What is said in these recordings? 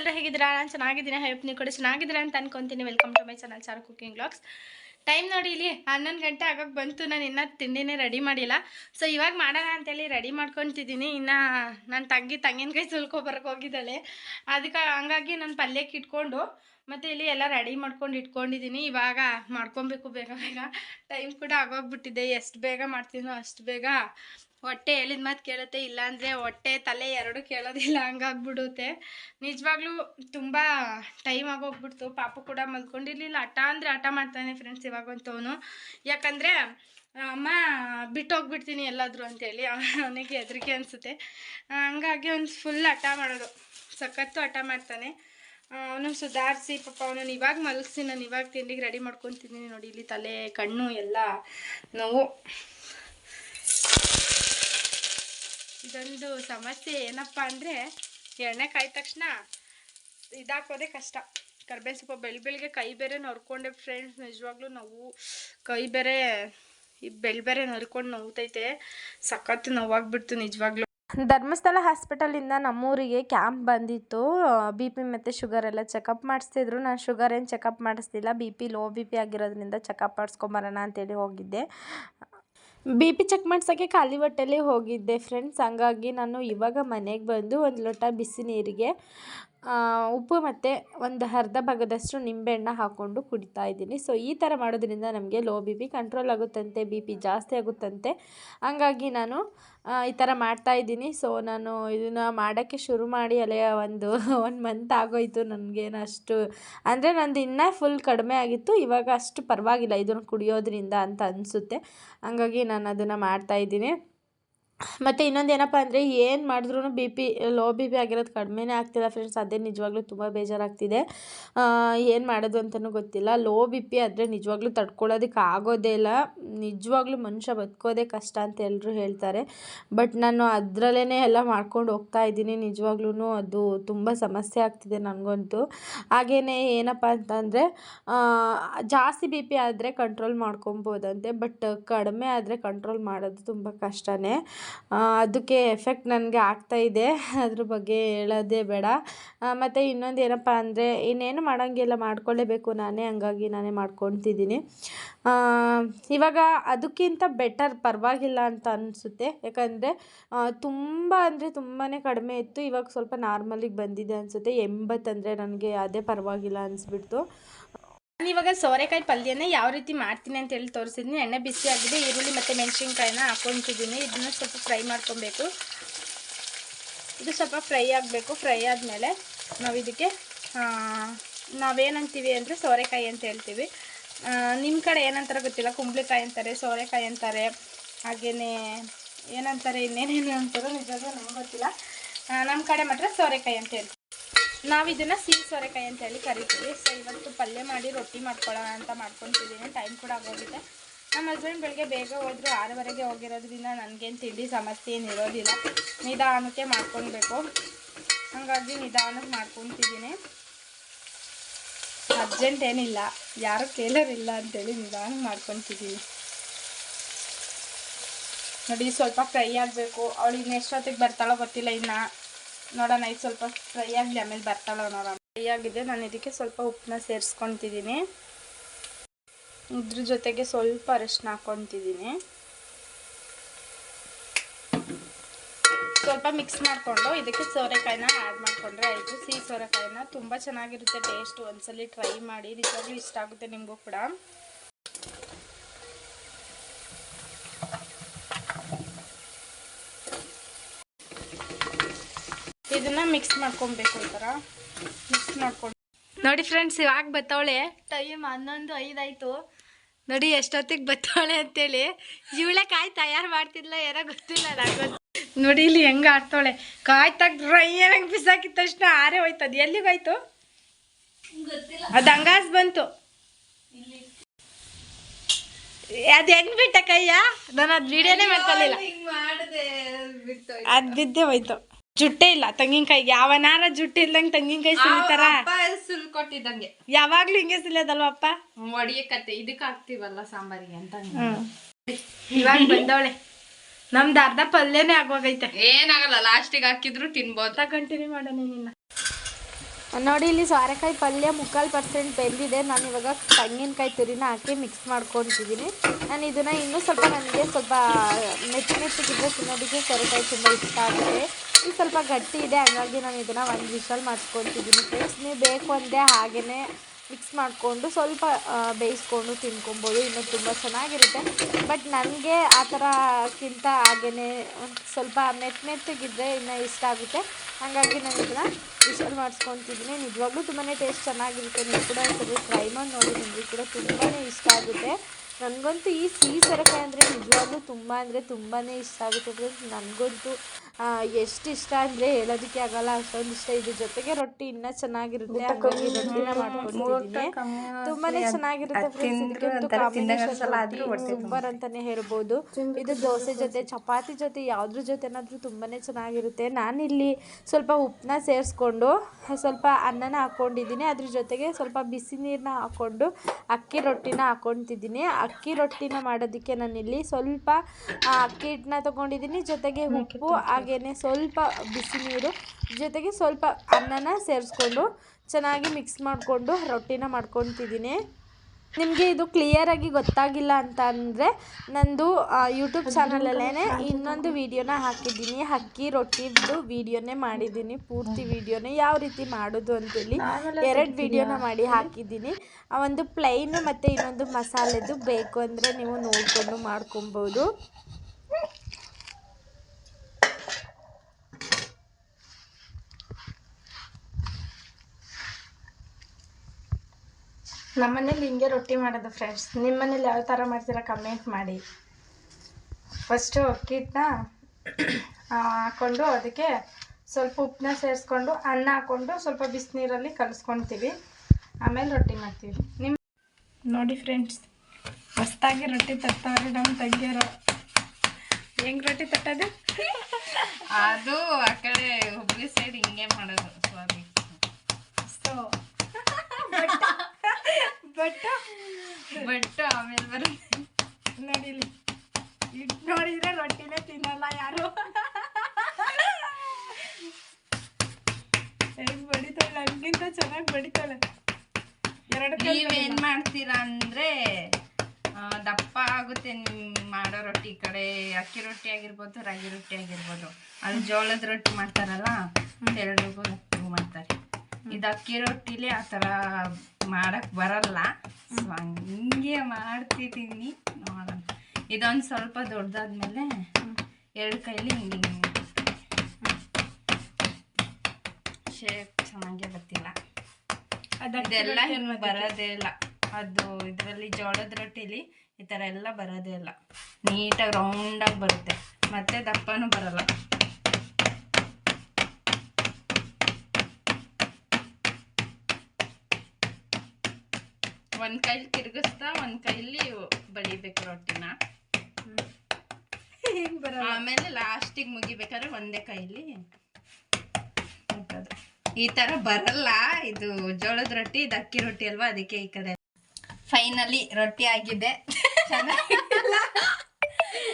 ಎಲ್ಲರೂ ಹೇಗಿದ್ದೀರಾ? ನಾನು ಚೆನ್ನಾಗಿದ್ದೀನಿ ಹೆಲ್ಪ್ ನೀವು ಕೂಡ ಚೆನ್ನಾಗಿದ್ದೀರಾ ಅಂತ ಅನ್ಕೊಂತೀನಿ. Welcome to my channel Charu cooking blogs time ನೋಡಿ ಇಲ್ಲಿ ಹನ್ನೊಂದು ಗಂಟೆ ಆಗೋಕೆ ಬಂತು. ನಾನು ಇನ್ನೂ ತಿಂಡಿನೇ ರೆಡಿ ಮಾಡಿಲ್ಲ. ಸೊ ಇವಾಗ ಮಾಡೋಣ ಅಂತೇಳಿ ರೆಡಿ ಮಾಡ್ಕೊತಿದ್ದೀನಿ. ಇನ್ನು ನನ್ನ ತಂಗಿ ತಂಗಿನಕಾಯಿ ಸುಲ್ಕೊಬರಕ್ಕೆ ಹೋಗಿದ್ದಾಳೆ. ಅದಕ್ಕೆ ಹಂಗಾಗಿ ನಾನು ಪಲ್ಯಕ್ಕೆ ಇಟ್ಕೊಂಡು, ಮತ್ತು ಇಲ್ಲಿ ಎಲ್ಲ ರೆಡಿ ಮಾಡ್ಕೊಂಡು ಇಟ್ಕೊಂಡಿದ್ದೀನಿ. ಇವಾಗ ಮಾಡ್ಕೊಬೇಕು ಬೇಗ ಬೇಗ. ಟೈಮ್ ಕೂಡ ಆಗೋಗ್ಬಿಟ್ಟಿದೆ. ಎಷ್ಟು ಬೇಗ ಮಾಡ್ತೀನೋ ಅಷ್ಟು ಬೇಗ. ಹೊಟ್ಟೆ ಹೇಳಿದ ಮಾತು ಕೇಳುತ್ತೆ? ಇಲ್ಲಾಂದರೆ ಹೊಟ್ಟೆ, ತಲೆ ಎರಡು ಕೇಳೋದಿಲ್ಲ, ಹಂಗಾಗ್ಬಿಡುತ್ತೆ. ನಿಜವಾಗ್ಲೂ ತುಂಬ ಟೈಮ್ ಆಗೋಗ್ಬಿಡ್ತು. ಪಾಪು ಕೂಡ ಮಲ್ಕೊಂಡಿರ್ಲಿಲ್ಲ. ಹಠ ಅಂದರೆ ಹಠ ಮಾಡ್ತಾನೆ ಫ್ರೆಂಡ್ಸ್ ಇವಾಗಂತವನು. ಯಾಕಂದರೆ, ಅಮ್ಮ ಬಿಟ್ಟು ಹೋಗ್ಬಿಡ್ತೀನಿ ಎಲ್ಲಾದರೂ ಅಂತೇಳಿ ಅವನಿಗೆ ಹೆದರಿಕೆ ಅನಿಸುತ್ತೆ. ಹಂಗಾಗಿ ಅವ್ನು ಫುಲ್ ಹಠ ಮಾಡೋದು. ಸಖತ್ತು ಹಠ ಮಾಡ್ತಾನೆ. ಅವನು ಸುಧಾರಿಸಿ, ಪಾಪ ಅವನನ್ನು ಇವಾಗ ಮಲಗಿಸಿ ನಾನು ಇವಾಗ ತಿಂಡಿಗೆ ರೆಡಿ ಮಾಡ್ಕೊತಿದ್ದೀನಿ ನೋಡಿ, ಇಲ್ಲಿ ತಲೆ, ಕಣ್ಣು, ಎಲ್ಲ ನೋವು. ಇದೊಂದು ಸಮಸ್ಯೆ ಏನಪ್ಪ ಅಂದರೆ ಎಣ್ಣೆ ಕಾಯ್ದ ತಕ್ಷಣ ಇದಾಕೋದೇ ಕಷ್ಟ. ಕರ್ಬೇವು ಸೊಪ್ಪು ಬೆಳ್ ಬೆಳಿಗ್ಗೆ ಕೈ ಬೇರೆ ನರ್ಕೊಂಡೆ ಫ್ರೆಂಡ್ಸ್ ನಿಜವಾಗ್ಲೂ ನೋವು, ಕೈ ಬೇರೆ ಬೆಳ್ ಬೇರೆ ನರ್ಕೊಂಡು ನೋವ್ತೈತೆ. ಸಖತ್ತು ನೋವಾಗ್ಬಿಡ್ತು ನಿಜವಾಗ್ಲೂ. ಧರ್ಮಸ್ಥಳ ಹಾಸ್ಪಿಟಲಿಂದ ನಮ್ಮೂರಿಗೆ ಕ್ಯಾಂಪ್ ಬಂದಿತ್ತು. ಬಿ ಪಿ ಮತ್ತು ಶುಗರ್ ಎಲ್ಲ ಚೆಕಪ್ ಮಾಡಿಸ್ತಿದ್ರು. ನಾನು ಶುಗರ್ ಏನು checkup ಮಾಡಿಸ್ತಿಲ್ಲ. B P low B P ಆಗಿರೋದ್ರಿಂದ ಚೆಕಪ್ ಮಾಡಿಸ್ಕೊಂಬರೋಣ ಅಂತೇಳಿ ಹೋಗಿದ್ದೆ. ಬಿ ಪಿ ಚೆಕ್ ಮಾಡ್ಸೋಕ್ಕೆ ಖಾಲಿ ಹೊಟ್ಟೆಲಿ ಹೋಗಿದ್ದೆ ಫ್ರೆಂಡ್ಸ್ ಹಂಗಾಗಿ ನಾನು ಇವಾಗ ಮನೆಗೆ ಬಂದು ಒಂದು ಲೋಟ ಬಿಸಿ ನೀರಿಗೆ ಉಪ್ಪು ಮತ್ತು ಒಂದು ಅರ್ಧ ಭಾಗದಷ್ಟು ನಿಂಬೆಹಣ್ಣು ಹಾಕ್ಕೊಂಡು ಕುಡಿತಾ ಇದ್ದೀನಿ. ಸೊ ಈ ಥರ ಮಾಡೋದ್ರಿಂದ ನಮಗೆ ಲೋ ಬಿ ಪಿ ಕಂಟ್ರೋಲ್ ಆಗುತ್ತಂತೆ ಬಿ ಪಿ ಜಾಸ್ತಿ ಆಗುತ್ತಂತೆ. ಹಂಗಾಗಿ ನಾನು ಈ ಥರ ಮಾಡ್ತಾ ಇದ್ದೀನಿ. ಸೊ ನಾನು ಇದನ್ನು ಮಾಡೋಕ್ಕೆ ಶುರು ಮಾಡಿ ಅಲೆಯ ಒಂದು ಒನ್ ಮಂತ್ ಆಗೋಯ್ತು ನನಗೇನು ಅಷ್ಟು. ಅಂದರೆ ನಂದು ಇನ್ನೂ ಫುಲ್ ಕಡಿಮೆ ಆಗಿತ್ತು. ಇವಾಗ ಅಷ್ಟು ಪರವಾಗಿಲ್ಲ, ಇದನ್ನು ಕುಡಿಯೋದ್ರಿಂದ ಅಂತ ಅನಿಸುತ್ತೆ. ಹಂಗಾಗಿ ನಾನು ಅದನ್ನು ಮಾಡ್ತಾಯಿದ್ದೀನಿ ಮತ್ತು ಇನ್ನೊಂದು ಏನಪ್ಪ ಅಂದರೆ ಏನು ಮಾಡಿದ್ರೂ B P low B P ಆಗಿರೋದು ಕಡಿಮೆನೇ ಆಗ್ತಿಲ್ಲ ಫ್ರೆಂಡ್ಸ್ ಅದೇ ನಿಜವಾಗ್ಲೂ ತುಂಬ ಬೇಜಾರಾಗ್ತಿದೆ. ಏನು ಮಾಡೋದು ಅಂತಲೂ ಗೊತ್ತಿಲ್ಲ. ಲೋ ಬಿ ಪಿ ಆದರೆ ನಿಜವಾಗ್ಲೂ ತಡ್ಕೊಳ್ಳೋದಕ್ಕೆ ಆಗೋದೇ ಇಲ್ಲ. ನಿಜವಾಗ್ಲೂ ಮನುಷ್ಯ ಬದುಕೋದೇ ಕಷ್ಟ ಅಂತ ಎಲ್ಲರೂ ಹೇಳ್ತಾರೆ. ಬಟ್ ನಾನು ಅದರಲ್ಲೇ ಎಲ್ಲ ಮಾಡ್ಕೊಂಡು ಹೋಗ್ತಾ ಇದ್ದೀನಿ. ನಿಜವಾಗ್ಲೂ ಅದು ತುಂಬ ಸಮಸ್ಯೆ ಆಗ್ತಿದೆ ನನಗಂತೂ. ಹಾಗೆಯೇ ಏನಪ್ಪ ಅಂತಂದರೆ ಜಾಸ್ತಿ ಬಿ ಪಿ ಆದರೆ ಕಂಟ್ರೋಲ್ ಮಾಡ್ಕೊಬೋದಂತೆ. ಬಟ್ ಕಡಿಮೆ ಆದರೆ ಕಂಟ್ರೋಲ್ ಮಾಡೋದು ತುಂಬ ಕಷ್ಟನೇ. ಅದಕ್ಕೆ ಎಫೆಕ್ಟ್ ನನಗೆ ಆಗ್ತಾ ಇದೆ. ಅದ್ರ ಬಗ್ಗೆ ಹೇಳೋದೇ ಬೇಡ. ಮತ್ತು ಇನ್ನೊಂದು ಏನಪ್ಪ ಅಂದರೆ, ಇನ್ನೇನು ಮಾಡೋಂಗಿಲ್ಲ, ಮಾಡ್ಕೊಳ್ಳೇಬೇಕು ನಾನೇ, ಹಂಗಾಗಿ ನಾನೇ ಮಾಡ್ಕೊತಿದ್ದೀನಿ ಇವಾಗ ಅದಕ್ಕಿಂತ ಬೆಟರ್ ಪರವಾಗಿಲ್ಲ ಅಂತ ಅನಿಸುತ್ತೆ. ಯಾಕಂದರೆ ತುಂಬ ಅಂದರೆ ತುಂಬಾ ಕಡಿಮೆ ಇತ್ತು. ಇವಾಗ ಸ್ವಲ್ಪ ನಾರ್ಮಲಿಗೆ ಬಂದಿದೆ ಅನಿಸುತ್ತೆ. ಎಂಬತ್ತಂದರೆ ನನಗೆ ಅದೇ ಪರವಾಗಿಲ್ಲ ಅನಿಸ್ಬಿಡ್ತು. ನಾನು ಇವಾಗ ಸೋರೆಕಾಯಿ ಪಲ್ಯನ ಯಾವ ರೀತಿ ಮಾಡ್ತೀನಿ ಅಂತ ಹೇಳಿ ತೋರಿಸಿದ್ದೀನಿ ಎಣ್ಣೆ ಬಿಸಿ ಆಗಿದೆ. ಈರುಳ್ಳಿ ಮತ್ತು ಮೆಣಸಿನ್ಕಾಯಿನ ಹಾಕೊತಿದ್ದೀನಿ ಇದನ್ನು ಸ್ವಲ್ಪ ಫ್ರೈ ಮಾಡ್ಕೊಬೇಕು. ಇದು ಸ್ವಲ್ಪ ಫ್ರೈ ಆಗಬೇಕು. ಫ್ರೈ ಆದಮೇಲೆ ನಾವು ಇದಕ್ಕೆ ನಾವೇನಂತೀವಿ ಅಂದರೆ ಸೋರೆಕಾಯಿ ಅಂತ ಹೇಳ್ತೀವಿ. ನಿಮ್ಮ ಕಡೆ ಏನಂತಾರೆ ಗೊತ್ತಿಲ್ಲ. ಕುಂಬಳಕಾಯಿ ಅಂತಾರೆ, ಸೋರೆಕಾಯಿ ಅಂತಾರೆ ಹಾಗೆಯೇ ಏನಂತಾರೆ, ಇನ್ನೇನೇನು ಅಂತಾರೋ ನಿಜವಾಗ ನಮ್ಗೆ ಗೊತ್ತಿಲ್ಲ. ನಮ್ಮ ಕಡೆ ಮಾತ್ರ ಸೋರೆಕಾಯಿ ಅಂತ ಹೇಳ್ತೀವಿ. ನಾವು ಇದನ್ನು ಸಿಹಿ ಸೋರೆಕಾಯಿ ಅಂತ ಹೇಳಿ ಕರಿತೀವಿ. ಸೊ ಇವತ್ತು ಪಲ್ಯ ಮಾಡಿ ರೊಟ್ಟಿ ಮಾಡ್ಕೊಳ್ಳೋಣ ಅಂತ ಮಾಡ್ಕೊತಿದ್ದೀನಿ ಟೈಮ್ ಕೂಡ ಆಗೋಗಿದೆ. ನಮ್ಮ ಹಸ್ಬೆಂಡ್ ಬೆಳಗ್ಗೆ ಬೇಗ ಹೋದ್ರು ಆರೂವರೆಗೆ ಹೋಗಿರೋದ್ರಿಂದ ನನಗೇನು ತಿಂಡಿ ಸಮಸ್ಯೆ ಏನು ಇರೋದಿಲ್ಲ. ನಿಧಾನಕ್ಕೆ ಮಾಡ್ಕೊಳ್ಬೇಕು. ಹಾಗಾಗಿ ನಿಧಾನಕ್ಕೆ ಮಾಡ್ಕೊತಿದ್ದೀನಿ ಅರ್ಜೆಂಟ್ ಏನಿಲ್ಲ. ಯಾರು ಕೇಳೋರಿಲ್ಲ ಅಂತೇಳಿ ನಿಧಾನಕ್ಕೆ ಮಾಡ್ಕೊತಿದ್ದೀನಿ ನೋಡಿ, ಸ್ವಲ್ಪ ಫ್ರೈ ಆಗಬೇಕು. ಅವಳು ಇನ್ನೆಷ್ಟೊತ್ತಿಗೆ ಬರ್ತಾಳೋ ಗೊತ್ತಿಲ್ಲ ಇನ್ನು. ನೋಡೋಣ, ಇದು ಸ್ವಲ್ಪ ಫ್ರೈ ಆಗಲಿ, ಆಮೇಲೆ ಬರ್ತಾಳೋ ನೋಡೋಣ. ಫ್ರೈ ಆಗಿದೆ, ನಾನು ಇದಕ್ಕೆ ಸ್ವಲ್ಪ ಉಪ್ಪನ್ನ ಸೇರಿಸ್ಕೊತಿದ್ದೀನಿ ಇದ್ರ ಜೊತೆಗೆ ಸ್ವಲ್ಪ ಅರಿಶಿನ ಹಾಕ್ಕೊತಿದ್ದೀನಿ ಸ್ವಲ್ಪ ಮಿಕ್ಸ್ ಮಾಡಿಕೊಂಡು ಇದಕ್ಕೆ ಸೋರೆಕಾಯಿನ ಆ್ಯಡ್ ಮಾಡಿಕೊಂಡ್ರೆ ಆಯಿತು. ಸಿಹಿ ಸೋರೆಕಾಯಿನ ತುಂಬ ಚೆನ್ನಾಗಿರುತ್ತೆ ಟೇಸ್ಟ್ ಒಂದ್ಸಲಿ ಟ್ರೈ ಮಾಡಿ. ನಿಜವಾಗ್ಲೂ ಇಷ್ಟ ಆಗುತ್ತೆ ನಿಮಗೂ ಕೂಡ. ಇದನ್ನ ಮಿಕ್ಸ್ ಮಾಡ್ಕೊಬೇಕು ಈ ಥರ ಮಿಕ್ಸ್ ಮಾಡ್ಕೊಂಡು ನೋಡಿ ಫ್ರೆಂಡ್ಸ್ ಇವಾಗ ಬತ್ತವಳೆ. ಟೈಮ್ ಹನ್ನೊಂದು ಐದಾಯ್ತು. ನೋಡಿ ಎಷ್ಟೊತ್ತಿಗೆ ಬತ್ತವಳೆ ಅಂತೇಳಿ. ಇವಳೆ ಕಾಯಿ ತಯಾರು ಮಾಡ್ತಿದ್ಲ ಯಾರ ಗೊತ್ತಿಲ್ಲ ನಂಗೆ ನೋಡಿ ಇಲ್ಲಿ ಹೆಂಗೆ ಆಡ್ತಾಳೆ. ಕಾಯಿ ತಗ್ ಏನಂಗೆ ಬಿಸಾಕಿದ ತಕ್ಷಣ ಆರೇ ಹೋಯ್ತು ಎಲ್ಲಿಗೆ ಹೋಯ್ತು? ಅದು ಹಂಗಾಸ್ ಬಂತು. ಅದು ಹೆಂಗ್ ಬಿಟ್ಟ ಕೈಯ ನಾನು ಅದು ವಿಡಿಯೋನೇ ಮಾಡ್ಕೊಳ್ಳಿಲ್ಲ ಅದ್ ಬಿದ್ದೆ ಹೋಯ್ತು. ಜುಟ್ಟೆ ಇಲ್ಲ. ತೆಂಗಿನಕಾಯಿ ಯಾವನಾರ ಜುಟ್ಟು ಇಲ್ದಂಗೆ ತೆಂಗಿನಕಾಯಿ ಸುಲಿತಾರ? ಸುಲ್ ಕೊಟ್ಟಿದ್ದಂಗೆ ಯಾವಾಗ್ಲೂ ಹಿಂಗೆ ಸುಲಿಯೋದಲ್ವ ಅಪ್ಪ? ಒಡಿಯಕತ್ತೆ ಇದಕ್ಕೆ ಹಾಕ್ತಿವಲ್ಲ ಸಾಂಬಾರಿಗೆ ಅಂತ ಇವಾಗ ಬಂದವಳೆ. ನಮ್ದು ಅರ್ಧ ಪಲ್ಯನೇ ಆಗೋಗೈತೆ. ಏನಾಗಲ್ಲ ಲಾಸ್ಟಿಗೆ ಹಾಕಿದ್ರು ತಿನ್ಬೋದು. ಕಂಟಿನ್ಯೂ ಮಾಡೋಣ ನಿನ್ನ ನೋಡಿ ಇಲ್ಲಿ ಸೋರೆಕಾಯಿ ಪಲ್ಯ ಮುಕ್ಕಾಲು ಪರ್ಸೆಂಟ್ ಬೆಂದಿದೆ. ನಾನು ಇವಾಗ ತೆಂಗಿನಕಾಯಿ ತುರಿನ ಹಾಕಿ ಮಿಕ್ಸ್ ಮಾಡ್ಕೊತಿದ್ದೀನಿ ನಾನು ಇದನ್ನು ಇನ್ನೂ ಸ್ವಲ್ಪ ನನಗೆ ಸ್ವಲ್ಪ ಮೆಚ್ಚು ಮೆಚ್ಚಿಗಿದ್ರೆ ತಿನ್ನೋದಕ್ಕೆ ಸೋರೆಕಾಯಿ ತುಂಬ ಇಷ್ಟ ಆಗುತ್ತೆ. ಇದು ಸ್ವಲ್ಪ ಗಟ್ಟಿ ಇದೆ, ಹಾಗಾಗಿ ನಾನು ಇದನ್ನು ಒಂದು ವಿಷಲ್ ಮಾಡಿಸ್ಕೊತಿದ್ದೀನಿ ಫ್ರೆಂಡ್ಸ್ ನೀವು ಬೇಕು ಅಂದೆ ಹಾಗೆಯೇ ಮಿಕ್ಸ್ ಮಾಡಿಕೊಂಡು ಸ್ವಲ್ಪ ಬೇಯಿಸ್ಕೊಂಡು ತಿನ್ಕೊಬೋದು. ಇನ್ನೂ ತುಂಬ ಚೆನ್ನಾಗಿರುತ್ತೆ. ಬಟ್ ನನಗೆ ಆ ಥರಕ್ಕಿಂತ ಹಾಗೆಯೇ ಸ್ವಲ್ಪ ಮೆತ್ತ ಮೆತ್ತಗಿದ್ದರೆ ಇನ್ನೂ ಇಷ್ಟ ಆಗುತ್ತೆ. ಹಾಗಾಗಿ ನಾನು ಇದನ್ನು ವಿಷಲ್ ಮಾಡಿಸ್ಕೊತಿದ್ದೀನಿ ನಿಜವಾಗ್ಲೂ ತುಂಬಾ ಟೇಸ್ಟ್ ಚೆನ್ನಾಗಿರುತ್ತೆ. ನೀವು ಕೂಡ ಒಂದ್ಸರಿ ಟ್ರೈ ಮಾಡಿ ನೋಡಿ, ನಿಮಗೆ ಕೂಡ ತುಂಬಾ ಇಷ್ಟ ಆಗುತ್ತೆ. ನನಗಂತೂ ಈ ಸಿಹಿ ಸೊರಕಾಯಿ ಅಂದರೆ ನಿಜವಾಗ್ಲೂ ತುಂಬ ಅಂದರೆ ತುಂಬಾ ಇಷ್ಟ ಆಗುತ್ತೆ. ಫ್ರೆಂಡ್ಸ್ ನನಗಂತೂ ಎಷ್ಟು ಇಷ್ಟ ಅಂದ್ರೆ ಹೇಳೋದಕ್ಕೆ ಆಗಲ್ಲ. ಅಷ್ಟೊಂದು ಇಷ್ಟ ಇದ್ರ ಜೊತೆಗೆ ರೊಟ್ಟಿ ಇನ್ನ ಚೆನ್ನಾಗಿರುತ್ತೆ. ತುಂಬಾನೇ ರೊಟ್ಟಿನ ಮಾಡ್ಕೊಂಡಿದ್ದೀನಿ ತುಂಬಾ ಚೆನ್ನಾಗಿರುತ್ತೆ ಸೂಪರ್ ಅಂತಾನೆ ಹೇಳ್ಬೋದು. ಇದು ದೋಸೆ ಜೊತೆ ಚಪಾತಿ ಜೊತೆ ಯಾವ್ದ್ರ ಜೊತೆನಾದ್ರೂ ತುಂಬಾನೇ ಚೆನ್ನಾಗಿರುತ್ತೆ. ನಾನಿಲ್ಲಿ ಸ್ವಲ್ಪ ಉಪ್ಪನ್ನ ಸೇರಿಸ್ಕೊಂಡು ಸ್ವಲ್ಪ ಅನ್ನನ ಹಾಕ್ಕೊಂಡಿದ್ದೀನಿ ಅದ್ರ ಜೊತೆಗೆ ಸ್ವಲ್ಪ ಬಿಸಿ ನೀರನ್ನ ಹಾಕೊಂಡು ಅಕ್ಕಿ ರೊಟ್ಟಿನ ಹಾಕ್ಕೊತಿದ್ದೀನಿ ಅಕ್ಕಿ ರೊಟ್ಟಿನ ಮಾಡೋದಕ್ಕೆ ನಾನಿಲ್ಲಿ ಸ್ವಲ್ಪ ಅಕ್ಕಿ ಹಿಟ್ಟನ್ನ ತೊಗೊಂಡಿದ್ದೀನಿ. ಜೊತೆಗೆ ಉಪ್ಪು ಹಾಗೇನೆ ಸ್ವಲ್ಪ ಬಿಸಿ ನೀರು, ಜೊತೆಗೆ ಸ್ವಲ್ಪ ಅನ್ನನ ಸೇರಿಸ್ಕೊಂಡು ಚೆನ್ನಾಗಿ ಮಿಕ್ಸ್ ಮಾಡಿಕೊಂಡು ರೊಟ್ಟಿನ ಮಾಡ್ಕೊತಿದ್ದೀನಿ. ನಿಮಗೆ ಇದು ಕ್ಲಿಯರಾಗಿ ಗೊತ್ತಾಗಿಲ್ಲ ಅಂತ ಅಂದರೆ ನಂದು ಯೂಟ್ಯೂಬ್ ಚಾನಲಲ್ಲೇ ಇನ್ನೊಂದು ವೀಡಿಯೋನ ಹಾಕಿದ್ದೀನಿ. ಅಕ್ಕಿ ರೊಟ್ಟಿದು ವಿಡಿಯೋನೇ ಮಾಡಿದ್ದೀನಿ. ಪೂರ್ತಿ ವಿಡಿಯೋನೇ ಯಾವ ರೀತಿ ಮಾಡೋದು ಅಂತೇಳಿ ಎರಡು ವೀಡಿಯೋನ ಮಾಡಿ ಹಾಕಿದ್ದೀನಿ. ಒಂದು ಪ್ಲೈನು ಮತ್ತು ಇನ್ನೊಂದು ಮಸಾಲೆದು ಬೇಕು ಅಂದರೆ ನೀವು ನೋಡಿಕೊಂಡು ಮಾಡ್ಕೊಬೋದು. ನಮ್ಮನೇಲಿ ಹಿಂಗೆ ರೊಟ್ಟಿ ಮಾಡೋದು ಫ್ರೆಂಡ್ಸ್ ನಿಮ್ಮ ಮನೇಲಿ ಯಾವ ಥರ ಮಾಡ್ತೀರಾ ಕಮೆಂಟ್ ಮಾಡಿ. ಫಸ್ಟು ಅಕ್ಕಿಟ್ಟನ್ನ ಹಾಕ್ಕೊಂಡು ಅದಕ್ಕೆ ಸ್ವಲ್ಪ ಉಪ್ಪನ್ನ ಸೇರಿಸ್ಕೊಂಡು ಅನ್ನ ಹಾಕ್ಕೊಂಡು ಸ್ವಲ್ಪ ಬಿಸಿನೀರಲ್ಲಿ ಕಲಿಸ್ಕೊತೀವಿ. ಆಮೇಲೆ ರೊಟ್ಟಿ ಮಾಡ್ತೀವಿ. ನಿಮ್ಮ ನೋಡಿ ಫ್ರೆಂಡ್ಸ್ ಹೊಸ್ದಾಗಿ ರೊಟ್ಟಿ ತಟ್ಟವ್ರೆ ನಮ್ಮ ತಂಗಿಯರು. ಹೆಂಗೆ ರೊಟ್ಟಿ ತಟ್ಟೋದು ಅದು ಆ ಕಡೆ ಹುಬ್ಳಿ ಸೈಡ್ ಹಿಂಗೆ ಮಾಡೋದು ಸ್ವಾಮಿ. ಸೊ ಬಟ್ ಬಟ್ ಆಮೇಲೆ ಬರುತ್ತೆ ನಡೀಲಿ. ಇಟ್ ನೋಡಿದ್ರೆ ರೊಟ್ಟಿನೇ ತಿನ್ನಲ್ಲ ಯಾರು? ಹೆಂಗ್ ಬಡಿತಾಳೆ? ನನ್ಗಿಂತ ಚೆನ್ನಾಗಿ ಬಡಿತಾಳೆ. ಎರಡು ಏನು ನೀವೇನ್ ಮಾಡ್ತೀರಾ ಅಂದ್ರೆ ದಪ್ಪ ಆಗುತ್ತೆ ನಿಮ್ ಮಾಡೋ ರೊಟ್ಟಿ ಈ ಕಡೆ ಅಕ್ಕಿ ರೊಟ್ಟಿ ಆಗಿರ್ಬೋದು ರಾಗಿ ರೊಟ್ಟಿ ಆಗಿರ್ಬೋದು. ಅಲ್ಲಿ ಜೋಳದ ರೊಟ್ಟಿ ಮಾಡ್ತಾರಲ್ಲ ಎರಡು ಮಾಡ್ತಾರೆ. ಇದು ಅಕ್ಕಿ ರೊಟ್ಟಿಲಿ ಆ ಥರ ಮಾಡಕ್ ಬರಲ್ಲ. ಸೊ ಹಂಗೆ ಮಾಡ್ತಿದ್ದೀನಿ. ನೋಡೋಣ. ಇದೊಂದು ಸ್ವಲ್ಪ ದೊಡ್ಡದಾದ್ಮೇಲೆ ಎರಡು ಕೈಲಿ ಹಿಂಗೆ ಶೇಪ್ ಚೆನ್ನಾಗೇ ಬರ್ತಿಲ್ಲ. ಅದೆಲ್ಲ ಹಿಂಗೆ ಬರೋದೇ ಇಲ್ಲ. ಅದು ಇದರಲ್ಲಿ ಜೋಳದ ರೊಟ್ಟಿಲಿ ಈ ಥರ ಎಲ್ಲ ಬರೋದೇ ಇಲ್ಲ. ನೀಟಾಗಿ ರೌಂಡಾಗಿ ಬರುತ್ತೆ. ಮತ್ತೆ ದಪ್ಪನೂ ಬರಲ್ಲ. ಒಂದ್ ಕೈಲಿ ತಿರ್ಗಿಸ್ತಾ ಒಂದ್ ಕೈಲಿ ಬಡಿಬೇಕು ರೊಟ್ಟಿನ. ಆಮೇಲೆ ಲಾಸ್ಟಿಗೆ ಮುಗಿಬೇಕಾದ್ರೆ ಒಂದೇ ಕೈಲಿ ಈ ತರ ಬರಲ್ಲ. ಇದು ಜೋಳದ ರೊಟ್ಟಿ ಇದು ಅಕ್ಕಿ ರೊಟ್ಟಿ ಅಲ್ವಾ? ಅದಕ್ಕೆ ಈ ಕಡೆ. ಫೈನಲಿ ರೊಟ್ಟಿ ಆಗಿದೆ.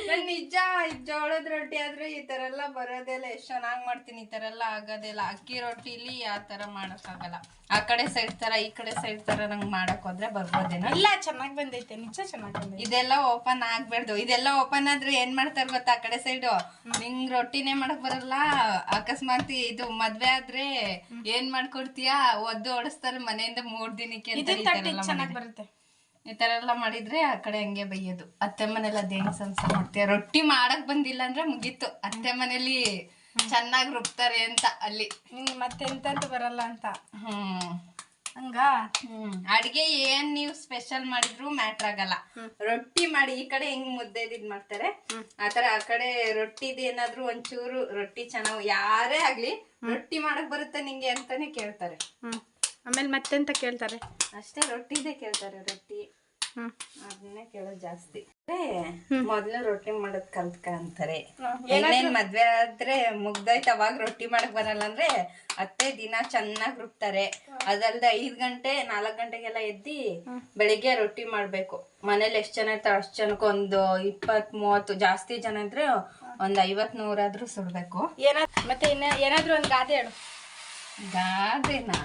ನಾನ್ ನಿಜ ಇದ್ ಜೋಳದ ರೊಟ್ಟಿ ಆದ್ರೆ ಈ ತರ ಎಲ್ಲ ಬರೋದೆಲ್ಲ ಎಷ್ಟ್ ಚೆನ್ನಾಗ್ ಮಾಡ್ತೀನಿ ಈ ತರ ಎಲ್ಲ ಆಗೋದಿಲ್ಲ. ಅಕ್ಕಿ ರೊಟ್ಟಿಲಿ ಆ ತರ ಮಾಡಕ್ ಆಗಲ್ಲ ಆ ಕಡೆ ಸೈಡ್ ತರ ಈ ಕಡೆ ಸೈಡ್ ತರ ನಂಗ್ ಮಾಡಕ್ ಹೋದ್ರೆ ಬರ್ಬೋದೇನ. ಇಲ್ಲ ಚೆನ್ನಾಗಿ ಬಂದೈತೆ ನಿಜ ಚೆನ್ನಾಗಿ ಬಂದೈತೆ. ಇದೆಲ್ಲ ಓಪನ್ ಆಗ್ಬಾರ್ದು. ಇದೆಲ್ಲ ಓಪನ್ ಆದ್ರೆ ಏನ್ ಮಾಡ್ತಾರ ಗೊತ್ತಾ ಆ ಕಡೆ ಸೈಡ್ ನಿಂಗ್ ರೊಟ್ಟಿನೇ ಮಾಡಕ್ ಬರಲ್ಲ. ಅಕಸ್ಮಾತ್ ಇದು ಮದ್ವೆ ಆದ್ರೆ ಏನ್ ಮಾಡ್ಕೊಡ್ತೀಯಾ? ಒದ್ದು ಓಡಿಸ್ತಾರೆ ಮನೆಯಿಂದ ಮೂರ್ ದಿನಕ್ಕೆ ಚೆನ್ನಾಗಿ ಬರುತ್ತೆ. ಈ ತರ ಎಲ್ಲ ಮಾಡಿದ್ರೆ ಆ ಕಡೆ ಹಂಗೆ ಬೈಯೋದು. ಅತ್ತೆ ಮನೇಲಿ ಅದೇನು ಸಂಸ ಮಾಡ್ತೀಯ? ರೊಟ್ಟಿ ಮಾಡಕ್ ಬಂದಿಲ್ಲ ಅಂದ್ರೆ ಮುಗೀತು. ಅತ್ತೆ ಮನೇಲಿ ಚೆನ್ನಾಗ್ ರುಬ್ತಾರೆ ಅಂತ ಅಲ್ಲಿ. ಮತ್ತೆ ಎಂತಂತ ಬರಲ್ಲ ಅಂತ. ಹ್ಮ್. ಹಂಗ? ಹ್ಮ್. ಅಡ್ಗೆ ಏನ್ ನೀವು ಸ್ಪೆಷಲ್ ಮಾಡಿದ್ರು ಮ್ಯಾಟ್ರ್ ಆಗಲ್ಲ. ರೊಟ್ಟಿ ಮಾಡಿ ಈ ಕಡೆ ಹೆಂಗ್ ಮುದ್ದೆ ಇದ್ ಮಾಡ್ತಾರೆ? ಆತರ ಆ ಕಡೆ ರೊಟ್ಟಿದ್ ಏನಾದ್ರು ಒಂಚೂರು ರೊಟ್ಟಿ ಚೆನ್ನಾಗ್ ಯಾರೇ ಆಗ್ಲಿ ರೊಟ್ಟಿ ಮಾಡಕ್ ಬರುತ್ತೆ ನಿಂಗೆ ಅಂತಾನೆ ಕೇಳ್ತಾರೆ. ಆಮೇಲೆ ಮತ್ತೆಂತ ಕೇಳ್ತಾರೆ? ಅಷ್ಟೇ ರೊಟ್ಟಿದೇ ಕೇಳ್ತಾರೆ ರೊಟ್ಟಿ. ಅದನ್ನೇ ಕೇಳೋದು ಜಾಸ್ತಿ. ಮೊದ್ಲು ರೊಟ್ಟಿ ಮಾಡೋದ್ ಕಲ್ತ್ಕ ಅಂತಾರೆ. ಏನೇನ್ ಮದ್ವೆ ಆದ್ರೆ ಮುಗ್ದೋಯ್ತು ಅವಾಗ ರೊಟ್ಟಿ ಮಾಡಕ್ ಬರಲ್ಲ ಅಂದ್ರೆ ಅತ್ತೆ ದಿನ ಚೆನ್ನಾಗ್ ರುಬ್ತಾರೆ. ಅದಲ್ದೆ ಐದ್ ಗಂಟೆ ನಾಲ್ಕ್ ಗಂಟೆಗೆಲ್ಲ ಎದ್ದಿ ಬೆಳಿಗ್ಗೆ ರೊಟ್ಟಿ ಮಾಡ್ಬೇಕು. ಮನೇಲಿ ಎಷ್ಟ್ ಜನ ಇರ್ತಾರೆ ಅಷ್ಟ್ ಜನಕ್ಕೆ ಒಂದು ಇಪ್ಪತ್ ಮೂವತ್ತು ಜಾಸ್ತಿ ಜನ ಇದ್ರೆ ಒಂದ್ ಐವತ್ ನೂರಾದ್ರೂ ಸುಡ್ಬೇಕು. ಏನಾದ್ ಮತ್ತೆ ಇನ್ನ ಏನಾದ್ರೂ ಒಂದ್ ಗಾದೆ ಹೇಳು. ಗಾದೆನಾ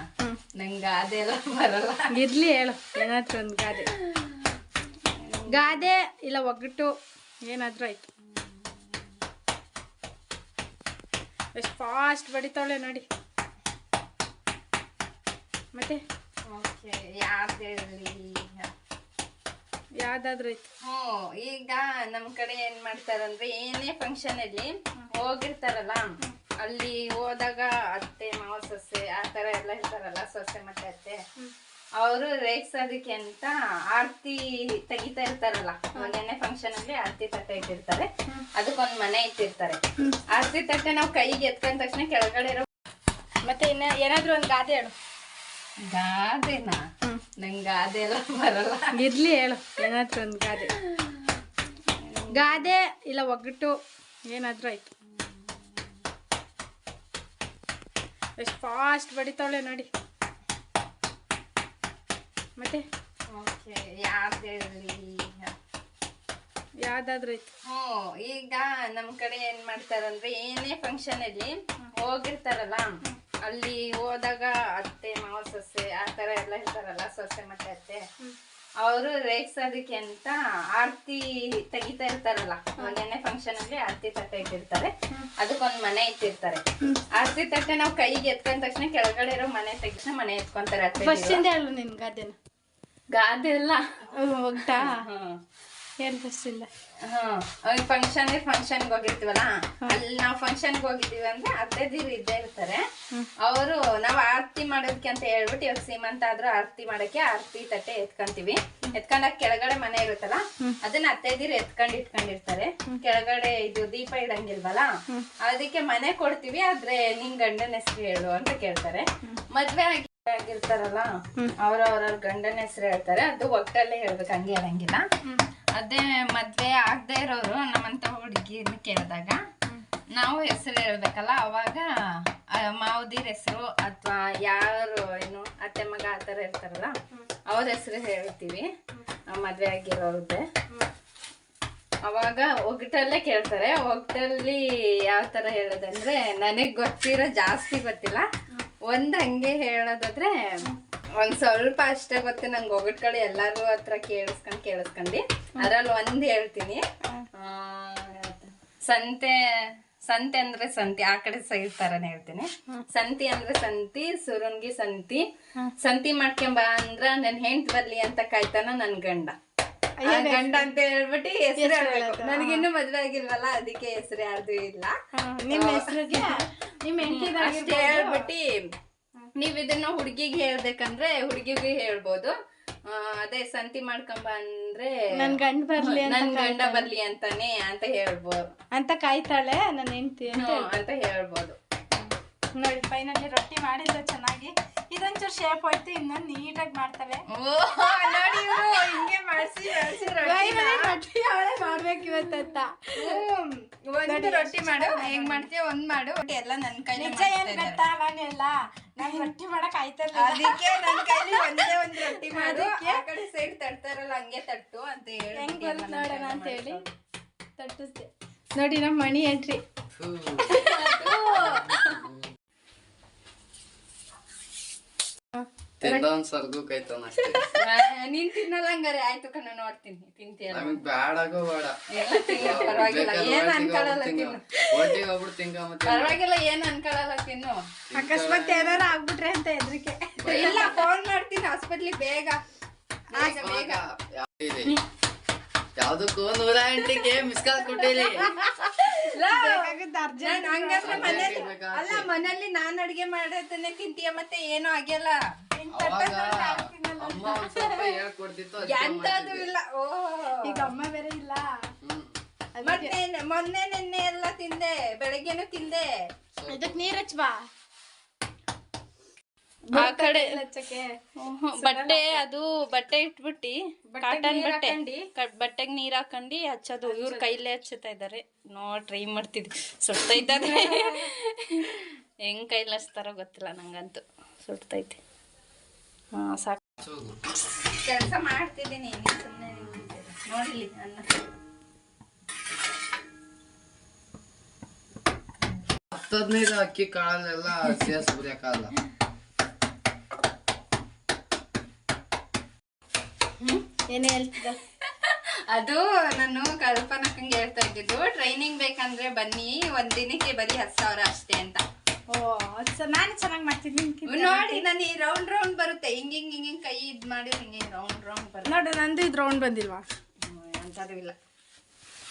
ನಂಗೆ ಗಾದೆ ಎಲ್ಲ ಬರಲ್ಲ. ಇರ್ಲಿ ಹೇಳು ಏನಾದ್ರೂ ಒಂದು ಗಾದೆ. ಗಾದೆ ಇಲ್ಲ ಒಗ್ಗಟ್ಟು ಏನಾದ್ರೂ ಆಯ್ತು. ಎಷ್ಟು ಫಾಸ್ಟ್ ಬಡಿತಾವಳೆ ನೋಡಿ. ಮತ್ತೆ? ಓಕೆ ಯಾವ್ದು ಹೇಳಿ? ಯಾವ್ದಾದ್ರೂ ಆಯ್ತು. ಹ್ಞೂ ಈಗ ನಮ್ಮ ಕಡೆ ಏನ್ ಮಾಡ್ತಾರಂದ್ರೆ ಏನೇ ಫಂಕ್ಷನ್ ಅಲ್ಲಿ ಹೋಗಿರ್ತಾರಲ್ಲ? ಅಲ್ಲಿ ಹೋದಾಗ ಅತ್ತೆ ಮಾವ ಸೊಸೆ ಆ ತರ ಎಲ್ಲ ಇರ್ತಾರಲ್ಲ ಸೊಸೆ ಮತ್ತೆ ಅತ್ತೆ. ಅವರು ರೇಗ್ಸೋದಕ್ಕೆ ಅಂತ ಆರ್ತಿ ತೆಗಿತಾ ಇರ್ತಾರಲ್ಲ ಒಂದೇನೇ ಫಂಕ್ಷನ್ ಅಲ್ಲಿ ಆರ್ತಿ ತಟ್ಟೆ ಇಟ್ಟಿರ್ತಾರೆ. ಅದಕ್ಕೊಂದ್ ಮನೆ ಇಟ್ಟಿರ್ತಾರೆ. ಆರ್ತಿ ತಟ್ಟೆ ನಾವು ಕೈಗೆ ಎತ್ಕೊಂಡ ತಕ್ಷಣ ಕೆಳಗಡೆ ಇರೋ ಮತ್ತೆ ಇನ್ನ ಏನಾದ್ರೂ ಒಂದ್ ಗಾದೆ ಹೇಳು. ಗಾದೆನಾ? ನಂಗೆ ಗಾದೆ ಎಲ್ಲ ಬರಲ್ಲ. ಇರ್ಲಿ ಹೇಳು ಏನಾದ್ರು ಒಂದ್ ಗಾದೆ. ಗಾದೆ ಇಲ್ಲ ಒಗ್ಗಟ್ಟು ಏನಾದ್ರು ಆಯ್ತು. ಎಷ್ಟು ಫಾಸ್ಟ್ ಬಡಿತಾಳೆ ನೋಡಿ. ಮತ್ತೆ? ಯಾವ್ದಾದ್ರೂ ಹ್ಞೂ ಈಗ ನಮ್ಮ ಕಡೆ ಏನ್ ಮಾಡ್ತಾರಂದ್ರೆ ಏನೇ ಫಂಕ್ಷನ್ ಅಲ್ಲಿ ಹೋಗಿರ್ತಾರಲ್ಲ ಅಲ್ಲಿ ಹೋದಾಗ ಅತ್ತೆ ಮಾವ ಸೊಸೆ ಆ ತರ ಎಲ್ಲ ಇರ್ತಾರಲ್ಲ ಸೊಸೆ ಮತ್ತೆ ಅತ್ತೆ. ಅವರು ರೇಗ್ಸೋದಕ್ಕೆ ಅಂತ ಆರ್ತಿ ತೆಗಿತಾ ಇರ್ತಾರಲ್ಲ ನೆನ್ನೆ ಫಂಕ್ಷನ್ ಅಲ್ಲಿ ಆರ್ತಿ ತಟ್ಟೆ ಇಟ್ಟಿರ್ತಾರೆ. ಅದಕ್ಕೊಂದ್ ಮನೆ ಇಟ್ಟಿರ್ತಾರೆ. ಆರ್ತಿ ತಟ್ಟೆ ನಾವು ಕೈಗೆ ಎತ್ಕೊಂಡ ತಕ್ಷಣ ಕೆಳಗಡೆ ಇರೋ ಮನೆ ತಕ್ಷಣ ಮನೆ ಎತ್ಕೊಂತಾರೆ ಗಾದೆ ಎಲ್ಲ ಹೋಗ್ತಾ? ಫಸ್ಟಿಂದ ಹ್ಮ್ ಫಂಕ್ಷನ್ ಫಂಕ್ಷನ್ಗೆ ಹೋಗಿರ್ತೀವಲ್ಲ? ಅಲ್ಲಿ ನಾವು ಫಂಕ್ಷನ್ಗೆ ಹೋಗಿದೀವಿ ಅಂದ್ರೆ ಅತ್ತೆದಿರು ಇದ್ದೇ ಇರ್ತಾರೆ. ಅವರು ನಾವು ಆರತಿ ಮಾಡೋದಕ್ಕೆ ಅಂತ ಹೇಳ್ಬಿಟ್ಟು ಇವಾಗ ಸೀಮಂತ ಆದ್ರೂ ಆರತಿ ಮಾಡಕ್ಕೆ ಆರತಿ ತಟ್ಟೆ ಎತ್ಕೊಂತೀವಿ. ಎತ್ಕೊಂಡಾಗ ಕೆಳಗಡೆ ಮನೆ ಇರುತ್ತಲ್ಲ ಅದನ್ನ ಅತ್ತೆದೀರು ಎತ್ಕೊಂಡ್ ಇಟ್ಕೊಂಡಿರ್ತಾರೆ. ಕೆಳಗಡೆ ಇದು ದೀಪ ಇಡಂಗಿಲ್ವಲ್ಲ ಅದಕ್ಕೆ ಮನೆ ಕೊಡ್ತೀವಿ ಆದ್ರೆ ನಿನ್ ಗಂಡನ ಹೆಸರು ಹೇಳು ಅಂತ ಕೇಳ್ತಾರೆ. ಮದ್ವೆ ಆಗಿ ಆಗಿರ್ತಾರಲ್ಲ ಅವ್ರ ಅವ್ರವ್ರ ಗಂಡನ ಹೆಸರು ಹೇಳ್ತಾರೆ ಅದು ಒಟ್ಟಲ್ಲೇ ಹೇಳ್ಬೇಕು ಹಂಗೆ ಹೇಳಂಗಿಲ್ಲ. ಅದೇ ಮದ್ವೆ ಆಗದೆ ಇರೋರು ನಮ್ಮಂತ ಹುಡುಗಿನ ಕೇಳಿದಾಗ ನಾವು ಹೆಸರು ಹೇಳ್ಬೇಕಲ್ಲ ಅವಾಗ ಮಾವದಿರ ಹೆಸರು ಅಥವಾ ಯಾರು ಏನು ಅತ್ತೆ ಮಗ ಆ ಥರ ಇರ್ತಾರಲ್ಲ ಅವ್ರ ಹೆಸರು ಹೇಳ್ತೀವಿ. ಮದ್ವೆ ಆಗಿರೋರ್ದೆ. ಅವಾಗ ಒಗ್ಗಟ್ಟಲ್ಲೇ ಕೇಳ್ತಾರೆ. ಒಗ್ಗಟ್ಟಲ್ಲಿ ಯಾವ ತರ ಹೇಳೋದಂದ್ರೆ ನನಗ್ ಗೊತ್ತಿರೋ ಜಾಸ್ತಿ ಗೊತ್ತಿಲ್ಲ. ಒಂದು ಹಂಗೆ ಹೇಳೋದಾದ್ರೆ ಒಂದ್ ಸ್ವಲ್ಪ ಅಷ್ಟೇ ಗೊತ್ತೆ ನಂಗೆ ಒಗ್ಗಟ್ಗಳು ಎಲ್ಲಾರು ಹತ್ರ ಕೇಳಿಸ್ಕೊಂಡ್ ಕೇಳಿಸ್ಕೊಂಡಿ. ಅದ್ರಲ್ಲಿ ಒಂದ್ ಹೇಳ್ತೀನಿ. ಸಂತೆ ಸಂತೆ ಅಂದ್ರೆ ಸಂತಿ ಆ ಕಡೆ ಸೈಡ್ ತರನೇ ಹೇಳ್ತೀನಿ. ಸಂತಿ ಅಂದ್ರೆ ಸಂತಿ ಸುರುನ್ಗಿ ಸಂತಿ. ಸಂತಿ ಮಾಡ್ಕೊಂಬ ಅಂದ್ರ ನನ್ ಹೆಂಟ್ ಬರ್ಲಿ ಅಂತ ಕಾಯ್ತಾನ ನನ್ ಗಂಡ. ಗಂಡ ಅಂತ ಹೇಳ್ಬಿಟ್ಟು ಹೆಸರು ಹೇಳ್ಬೇಕು. ನನಗಿನ್ನೂ ಮದ್ವೆ ಆಗಿಲ್ವಲ್ಲ ಅದಕ್ಕೆ ಹೆಸರು ಯಾರ್ದು ಇಲ್ಲ. ನಿಮ್ ಹೆಸರು ಅಷ್ಟೇ ಹೇಳ್ಬಿಟ್ಟು ನೀವ್ ಇದನ್ನ ಹುಡುಗಿಗೆ ಹೇಳ್ಬೇಕಂದ್ರೆ ಹುಡ್ಗಿಗೆ ಹೇಳ್ಬೋದು. ಅದೇ ಸಂತಿ ಮಾಡ್ಕೊಂಬ ಅಂದ್ರೆ ನನ್ ಗಂಡ ಬರ್ಲಿ ನನ್ ಗಂಡ ಬರ್ಲಿ ಅಂತಾನೆ ಅಂತ ಹೇಳ್ಬೋದು. ಅಂತ ಕಾಯ್ತಾಳೆ ನನ್ನ ಹೆಂಡತಿ ಅಂತ ಹೇಳ್ಬೋದು. ನೋಡಿ ಫೈನಲಿ ರೊಟ್ಟಿ ಮಾಡಿದ್ರೆ ಚೆನ್ನಾಗಿ. ಇದೊಂಚೂರು ಶೇಪ್ ಹೋಯ್ತು ಇನ್ನೊಂದು ನೀಟಾಗಿ ಮಾಡ್ತವೆ. ನೋಡಿ ಇವ್ರು ಹಿಂಗೆ ಮಾಡಿಸಿ ಮಾಡ್ಸಿ ರೊಟ್ಟಿನ. ರೊಟ್ಟಿ ಅವಳೇ ಮಾಡ್ಬೇಕು ಇವತ್ತಂತ. ಒಂದು ರೊಟ್ಟಿ ಮಾಡು ಹೆಂಗ್ ಮಾಡ್ತೀಯ ಒಂದ್ ಮಾಡು. ಎಲ್ಲ ನನ್ ಕೈ ನಿಜ ಏನ್. ಗೊತ್ತಾ ನಾನೆಲ್ಲ ನಂಗೆ ರೊಟ್ಟಿ ಮಾಡಕ್ ಆಯ್ತಲ್ಲ ಅದಕ್ಕೆ ನನ್ ಕೈಲಿ ಒಂದೇ ಒಂದ್ ರೊಟ್ಟಿ ಮಾಡು. ಆ ಕಡೆ ಸೈಡ್ ತಟ್ತಾರಲ್ಲ ಹಂಗೆ ತಟ್ಟು ಅಂತ ಹೇಳಿ ಹೆಂಗ್ ಬರುತ್ತೆ ನೋಡೋಣ ಅಂತ ಹೇಳಿ ತಟ್ಟಿಸ್ದೆ. ನೋಡಿ ನಮ್ಮ ಮಣಿ ಎಂಟ್ರಿ ತಿಂದವನ್ ಸರ್ಗು ಕೈತವನ್ ಅಷ್ಟೇ ನೀನ್ ತಿನ್ನಲ್ಲ ಹಂಗಾರೆ ಆಯ್ತು ಕಣ ನೋಡ್ತೀನಿ ತಿಂತೀಯ ನಮಗ್ ಬ್ಯಾಡಾಗೋ ಬೇಡ. ಎಲ್ಲ ತಿನ್ನು ಪರವಾಗಿಲ್ಲ ಏನ್ ಅನ್ಕೊಳಲ್ಲ ತಿನ್ನು. ಒಟ್ಟಿಗೆ ಒಬ್ರು ತಿಂಗ ಮತ್ತೆ ಪರವಾಗಿಲ್ಲ ಏನ್ ಅನ್ಕೊಳಲ್ಲ ತಿನ್ನು. ಅಕಸ್ಮಾತ್ ಏನಾರ ಆಗ್ಬಿಟ್ರೆ ಅಂತ ಹೆದ್ರಿಕೆ. ಇಲ್ಲ ಫೋನ್ ಮಾಡ್ತೀನಿ ಹಾಸ್ಪಿಟ್ಲಿ ಬೇಗ. ಬೇಗ ಯಾವ್ದಕ್ಕೂ ನೂರ ಎಂಟಿಗೆ ಮಿಸ್ ಕಾಲ್ ಕೊಟ್ಟಿರಿ ಅಲ್ಲ ಮನೇಲಿ ನಾನ್ ಅಡ್ಗೆ ಮಾಡೋದನ್ನೇ ತಿಂತೀಯ ಮತ್ತೆ ಏನೂ ಆಗ್ಯಲ್ಲ ಇಲ್ಲ. ಓ. ಈಗ ಅಮ್ಮ ಬೇರೆ ಇಲ್ಲ. ಮತ್ತೆ ಮೊನ್ನೆ ನಿನ್ನೆ ಎಲ್ಲ ತಿಂದೆ ಬೆಳಗ್ಗೆನು ತಿಂದೆ. ಇದಕ್ ನೀರ್ ಹಚ್ಬಾ ಆ ಕಡೆ ಹಚ್ಚಕ್ಕೆ. ಬಟ್ಟೆ ಅದು ಬಟ್ಟೆ ಇಟ್ಬಿಟ್ಟಿ ಕಾಟನ್ ಬಟ್ಟೆ. ಬಟ್ಟೆಗೆ ನೀರ್ ಹಾಕೊಂಡಿ ಹಚ್ಚೋದು. ಇವ್ರ ಕೈಲೇ ಹಚ್ಚುತ್ತಾ ಇದಾರೆ. ನೋ ಟ್ರೈ ಮಾಡ್ತಿದ್ವಿ. ಸುಡ್ತೈತದೆ ಹೆಂಗ್ ಕೈಲಿ ಹಚ್ತಾರೋ ಗೊತ್ತಿಲ್ಲ ನಂಗಂತೂ. ಸುಡ್ತೈತಿ ಸಾಕು. ಕೆಲಸ ಮಾಡ್ತಿದ್ದೀನಿ ಸುಮ್ಮನೆ ನೋಡಿಲಿ ಅನ್ನ. ಹತ್ತದೈದು ಅಕ್ಕಿ ಕಾಳಲ್ಲೆಲ್ಲ ಸೇರ್ಸಿ ಹ್ಮ್ ಏನೇ ಹೇಳ್ತಿದ್ದ? ಅದು ನಾನು ಕಲ್ಪನಕ್ಕಂಗೆ ಹೇಳ್ತಾ ಇದ್ದಿದ್ದು ಟ್ರೈನಿಂಗ್ ಬೇಕಂದ್ರೆ ಬನ್ನಿ ಒಂದ್ ದಿನಕ್ಕೆ ಬರೀ ಹತ್ತು ಸಾವಿರ ಅಷ್ಟೇ ಅಂತ. ನಾನು ಚೆನ್ನಾಗಿ ಮಾಡ್ತೀನಿ ನೋಡಿ ನಾನು ಈ ರೌಂಡ್ ರೌಂಡ್ ಬರುತ್ತೆ. ಹಿಂಗ್ ಹಿಂಗ್ ಹಿಂಗ್ ಹಿಂಗ್ ಕೈ ಇದ್ ಮಾಡಿ ಹಿಂಗೆ ರೌಂಡ್ ರೌಂಡ್ ಬರುತ್ತೆ. ನೋಡಿ ನಂದು ಇದು ರೌಂಡ್ ಬಂದಿಲ್ವಾ? ಅಂತದೂ ಇಲ್ಲ.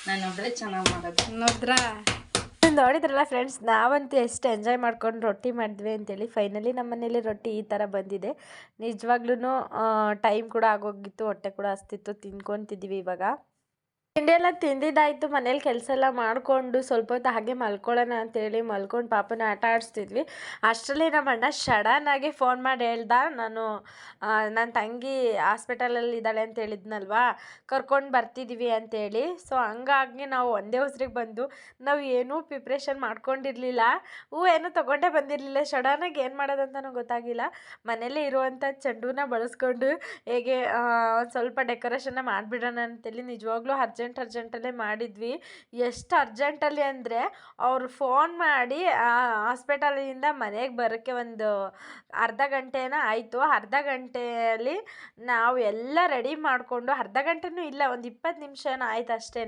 ನಾನು ನೋಡ್ರೆ ಚೆನ್ನಾಗಿ ಮಾಡೋದು. ನೋಡಿದ್ರಾ? ನೋಡಿದ್ರಲ್ಲ ಫ್ರೆಂಡ್ಸ್ ನಾವಂತೂ ಎಷ್ಟು ಎಂಜಾಯ್ ಮಾಡ್ಕೊಂಡು ರೊಟ್ಟಿ ಮಾಡಿದ್ವಿ ಅಂತೇಳಿ. ಫೈನಲಿ ನಮ್ಮ ಮನೇಲಿ ರೊಟ್ಟಿ ಈ ಥರ ಬಂದಿದೆ. ನಿಜವಾಗ್ಲೂ ಟೈಮ್ ಕೂಡ ಆಗೋಗಿತ್ತು ಹೊಟ್ಟೆ ಕೂಡ ಹಸ್ತಿತ್ತು ತಿನ್ಕೊತಿದ್ವಿ ಇವಾಗ. ತಿಂಡಿ ಎಲ್ಲ ತಿಂದಿದ್ದಾಯ್ತು, ಮನೇಲಿ ಕೆಲಸ ಎಲ್ಲ ಮಾಡಿಕೊಂಡು ಸ್ವಲ್ಪ ಹೊತ್ತು ಹಾಗೆ ಮಲ್ಕೊಳ್ಳೋಣ ಅಂತೇಳಿ ಮಲ್ಕೊಂಡು ಪಾಪನ ಆಟ ಆಡಿಸ್ತಿದ್ವಿ. ಅಷ್ಟರಲ್ಲಿ ನಮ್ಮ ಅಣ್ಣ ಸಡನ್ನಾಗಿ ಫೋನ್ ಮಾಡಿ ಹೇಳ್ದ, ನಾನು ನನ್ನ ತಂಗಿ ಹಾಸ್ಪಿಟಲಲ್ಲಿ ಇದ್ದಾಳೆ ಅಂತ ಹೇಳಿದ್ನಲ್ವಾ, ಕರ್ಕೊಂಡು ಬರ್ತಿದ್ದೀವಿ ಅಂತೇಳಿ. ಸೊ ಹಂಗಾಗಿ ನಾವು ಒಂದೇ ಉಸ್ರಿಗೆ ಬಂದು, ನಾವು ಏನೂ ಪ್ರಿಪ್ರೇಷನ್ ಮಾಡ್ಕೊಂಡಿರಲಿಲ್ಲ, ಹೂ ಏನೂ ತೊಗೊಂಡೇ ಬಂದಿರಲಿಲ್ಲ ಸಡನ್ನಾಗಿ ಏನು ಮಾಡೋದಂತನೂ ಗೊತ್ತಾಗಿಲ್ಲ, ಮನೇಲೇ ಇರುವಂಥ ಚೆಂಡೂನ ಬಳಸ್ಕೊಂಡು ಹೇಗೆ ಒಂದು ಸ್ವಲ್ಪ ಡೆಕೋರೇಷನ್ನ ಮಾಡಿಬಿಡೋಣ ಅಂತೇಳಿ ನಿಜವಾಗ್ಲೂ ಅರ್ಜೆಂಟ್ ಅರ್ಜೆಂಟಲ್ಲೇ ಮಾಡಿದ್ವಿ. ಎಷ್ಟು ಅರ್ಜೆಂಟಲ್ಲಿ ಅಂದರೆ ಅವರು ಫೋನ್ ಮಾಡಿ ಹಾಸ್ಪಿಟಲಿಂದ ಮನೆಗೆ ಬರೋಕ್ಕೆ ಒಂದು ಅರ್ಧ ಗಂಟೆನ ಆಯಿತು. ಅರ್ಧ ಗಂಟೆಯಲ್ಲಿ ನಾವು ಎಲ್ಲ ರೆಡಿ ಮಾಡಿಕೊಂಡು, ಅರ್ಧ ಗಂಟೆನೂ ಇಲ್ಲ, ಒಂದು ಇಪ್ಪತ್ತು ನಿಮಿಷನ ಆಯ್ತು ಅಷ್ಟೇ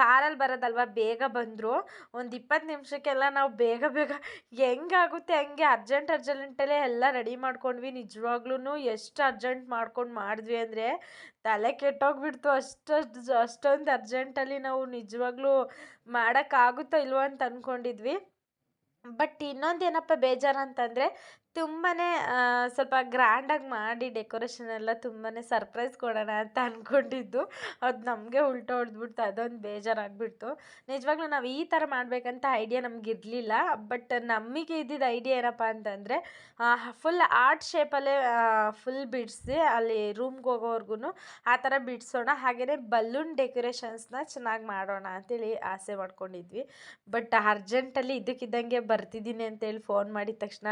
ಕಾರಲ್ಲಿ ಬರೋದಲ್ವ, ಬೇಗ ಬಂದರು. ಒಂದು ಇಪ್ಪತ್ತು ನಿಮಿಷಕ್ಕೆಲ್ಲ ನಾವು ಬೇಗ ಬೇಗ ಹೆಂಗಾಗುತ್ತೆ, ಹಂಗೆ ಅರ್ಜೆಂಟ್ ಅರ್ಜೆಂಟಲ್ಲೇ ಎಲ್ಲ ರೆಡಿ ಮಾಡ್ಕೊಂಡ್ವಿ. ನಿಜವಾಗ್ಲೂ ಎಷ್ಟು ಅರ್ಜೆಂಟ್ ಮಾಡ್ಕೊಂಡು ಮಾಡಿದ್ವಿ ಅಂದರೆ ತಲೆ ಕೆಟ್ಟೋಗ್ಬಿಡ್ತು ಅಷ್ಟಷ್ಟು ಅಷ್ಟೊಂದು ಅರ್ಜೆಂಟಲ್ಲಿ ನಾವು ನಿಜವಾಗ್ಲೂ ಮಾಡೋಕ್ಕಾಗುತ್ತೋ ಇಲ್ವೋ ಅಂತ ಅಂದ್ಕೊಂಡಿದ್ವಿ ಬಟ್ ಇನ್ನೊಂದು ಏನಪ್ಪ ಬೇಜಾರು ಅಂತಂದರೆ ತುಂಬಾ ಸ್ವಲ್ಪ ಗ್ರ್ಯಾಂಡಾಗಿ ಮಾಡಿ ಡೆಕೋರೇಷನ್ ಎಲ್ಲ ತುಂಬಾ ಸರ್ಪ್ರೈಸ್ ಕೊಡೋಣ ಅಂತ ಅಂದ್ಕೊಂಡಿದ್ದು ಅದು ನಮಗೆ ಉಲ್ಟ ಹೊಡೆದ್ಬಿಡ್ತು, ಅದೊಂದು ಬೇಜಾರಾಗ್ಬಿಡ್ತು. ನಿಜವಾಗ್ಲೂ ನಾವು ಈ ಥರ ಮಾಡಬೇಕಂತ ಐಡಿಯಾ ನಮ್ಗೆ ಇರಲಿಲ್ಲ. ಬಟ್ ನಮಗೆ ಇದ್ದಿದ್ದು ಐಡಿಯಾ ಏನಪ್ಪ ಅಂತಂದರೆ ಫುಲ್ ಆರ್ಟ್ ಶೇಪಲ್ಲೇ ಫುಲ್ ಬಿಡಿಸಿ ಅಲ್ಲಿ ರೂಮ್ಗೆ ಹೋಗೋವರ್ಗು ಆ ಥರ ಬಿಡಿಸೋಣ. ಹಾಗೆಯೇ ಬಲೂನ್ ಡೆಕೋರೇಷನ್ಸ್ನ ಚೆನ್ನಾಗಿ ಮಾಡೋಣ ಅಂತೇಳಿ ಆಸೆ ಮಾಡ್ಕೊಂಡಿದ್ವಿ. ಬಟ್ ಅರ್ಜೆಂಟಲ್ಲಿ ಇದಕ್ಕಿದ್ದಂಗೆ ಬರ್ತಿದ್ದೀನಿ ಅಂತೇಳಿ ಫೋನ್ ಮಾಡಿದ ತಕ್ಷಣ,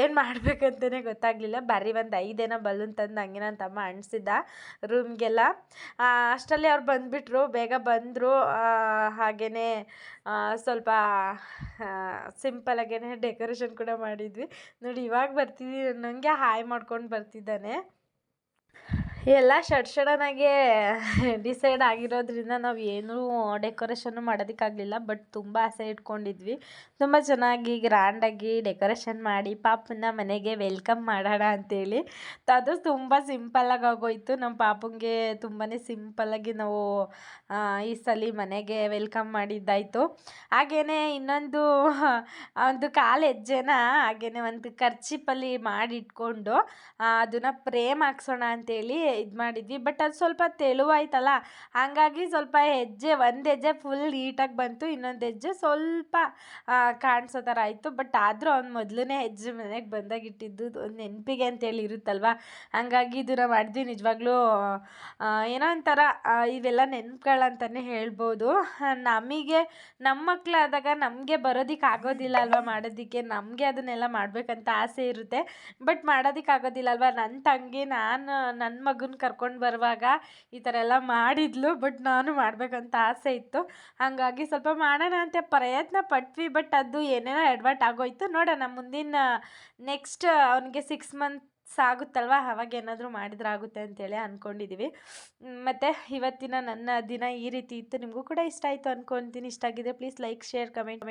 ಏನು ಮಾಡ್ಬೇಕಂತಲೇ ಗೊತ್ತಾಗಲಿಲ್ಲ. ಬರೀ ಒಂದು ಐದೇನ ಬಲೂನ್ ತಂದು ಹಂಗೆ ನನ್ನ ತಮ್ಮ ಅಂಟಿಸಿದ್ದ ರೂಮ್ಗೆಲ್ಲ ಅಷ್ಟರಲ್ಲಿ ಅವ್ರು ಬಂದುಬಿಟ್ರು. ಬೇಗ ಬಂದರು. ಹಾಗೆಯೇ ಸ್ವಲ್ಪ ಸಿಂಪಲಾಗೇ ಡೆಕೋರೇಷನ್ ಕೂಡ ಮಾಡಿದ್ವಿ. ನೋಡಿ ಇವಾಗ ಬರ್ತಿದ್ದೀನಿ ನನಗೆ ಹಾಯ್ ಮಾಡ್ಕೊಂಡು ಬರ್ತಿದ್ದಾನೆ. ಎಲ್ಲ ಶಡ್ ಸಡನ್ನಾಗೆ ಡಿಸೈಡ್ ಆಗಿರೋದ್ರಿಂದ ನಾವು ಏನೂ ಡೆಕೋರೇಷನ್ನು ಮಾಡೋದಕ್ಕಾಗಲಿಲ್ಲ ಬಟ್ ತುಂಬ ಆಸೆ ಇಟ್ಕೊಂಡಿದ್ವಿ. ತುಂಬ ಚೆನ್ನಾಗಿ ಗ್ರ್ಯಾಂಡಾಗಿ ಡೆಕೋರೇಷನ್ ಮಾಡಿ ಪಾಪನ್ನ ಮನೆಗೆ ವೆಲ್ಕಮ್ ಮಾಡೋಣ ಅಂತೇಳಿ. ಅದು ತುಂಬ ಸಿಂಪಲ್ಲಾಗಿ ಆಗೋಯ್ತು. ನಮ್ಮ ಪಾಪಂಗೆ ತುಂಬಾ ಸಿಂಪಲ್ಲಾಗಿ ನಾವು ಈ ಸಲ ಮನೆಗೆ ವೆಲ್ಕಮ್ ಮಾಡಿದ್ದಾಯಿತು. ಹಾಗೇ ಇನ್ನೊಂದು, ಒಂದು ಕಾಲು ಹೆಜ್ಜೆನ ಹಾಗೇ ಒಂದು ಕರ್ಚಿಪಲ್ಲಿ ಮಾಡಿಟ್ಕೊಂಡು ಅದನ್ನು ಪ್ರೇಮ್ ಹಾಕ್ಸೋಣ ಅಂತೇಳಿ ಇದು ಮಾಡಿದ್ವಿ. ಬಟ್ ಅದು ಸ್ವಲ್ಪ ತೆಳುವಾಯ್ತಲ್ಲ? ಹಾಗಾಗಿ ಸ್ವಲ್ಪ ಹೆಜ್ಜೆ, ಒಂದು ಹೆಜ್ಜೆ ಫುಲ್ ನೀಟಾಗಿ ಬಂತು, ಇನ್ನೊಂದು ಹೆಜ್ಜೆ ಸ್ವಲ್ಪ ಕಾಣಿಸೋ ಥರ ಆಯಿತು. ಬಟ್ ಆದರೂ ಅವ್ನು ಮೊದಲನೇ ಹೆಜ್ಜೆ ಮನೆಗೆ ಬಂದಾಗ ಇಟ್ಟಿದ್ದು ಒಂದು ನೆನಪಿಗೆ ಅಂತೇಳಿ ಇರುತ್ತಲ್ವ? ಹಂಗಾಗಿ ಇದನ್ನು ಮಾಡಿದ್ವಿ. ನಿಜವಾಗ್ಲೂ ಏನೋ ಒಂಥರ ಇವೆಲ್ಲ ನೆನಪುಗಳಂತಲೇ ಹೇಳ್ಬೋದು. ನಮಗೆ ನಮ್ಮ ಮಕ್ಕಳಾದಾಗ ನಮಗೆ ಬರೋದಕ್ಕೆ ಆಗೋದಿಲ್ಲ ಅಲ್ವಾ ಮಾಡೋದಕ್ಕೆ? ನಮಗೆ ಅದನ್ನೆಲ್ಲ ಮಾಡಬೇಕಂತ ಆಸೆ ಇರುತ್ತೆ. ಬಟ್ ಮಾಡೋದಕ್ಕೆ ಆಗೋದಿಲ್ಲ ಅಲ್ವಾ? ನನ್ನ ತಂಗಿ, ನಾನು ನನ್ನ ಮಗನ ಕರ್ಕೊಂಡು ಬರುವಾಗ ಈ ಥರ ಎಲ್ಲ ಮಾಡಿದ್ಲು, ಬಟ್ ನಾನು ಮಾಡಬೇಕಂತ ಆಸೆ ಇತ್ತು. ಹಾಗಾಗಿ ಸ್ವಲ್ಪ ಮಾಡೋಣ ಅಂತ ಪ್ರಯತ್ನ ಪಟ್ವಿ, ಬಟ್ ಅದು ಏನೇನೋ ಎಡ್ವರ್ಟ್ ಆಗೋಯ್ತು. ನೋಡೋಣ, ಮುಂದಿನ ನೆಕ್ಸ್ಟ್ ಅವನಿಗೆ ಸಿಕ್ಸ್ ಮಂತ್ಸ್ ಸಾಗುತ್ತಲ್ವ ಅವಾಗ ಏನಾದರೂ ಮಾಡಿದ್ರೆ ಆಗುತ್ತೆ ಅಂತೇಳಿ ಅಂದ್ಕೊಂಡಿದ್ದೀವಿ ಮತ್ತು ಇವತ್ತಿನ ನನ್ನ ದಿನ ಈ ರೀತಿ ಇತ್ತು. ನಿಮಗೂ ಕೂಡ ಇಷ್ಟ ಆಯಿತು ಅಂದ್ಕೊತೀನಿ ಇಷ್ಟ ಆಗಿದೆ ಪ್ಲೀಸ್ ಲೈಕ್ ಶೇರ್ ಕಮೆಂಟ್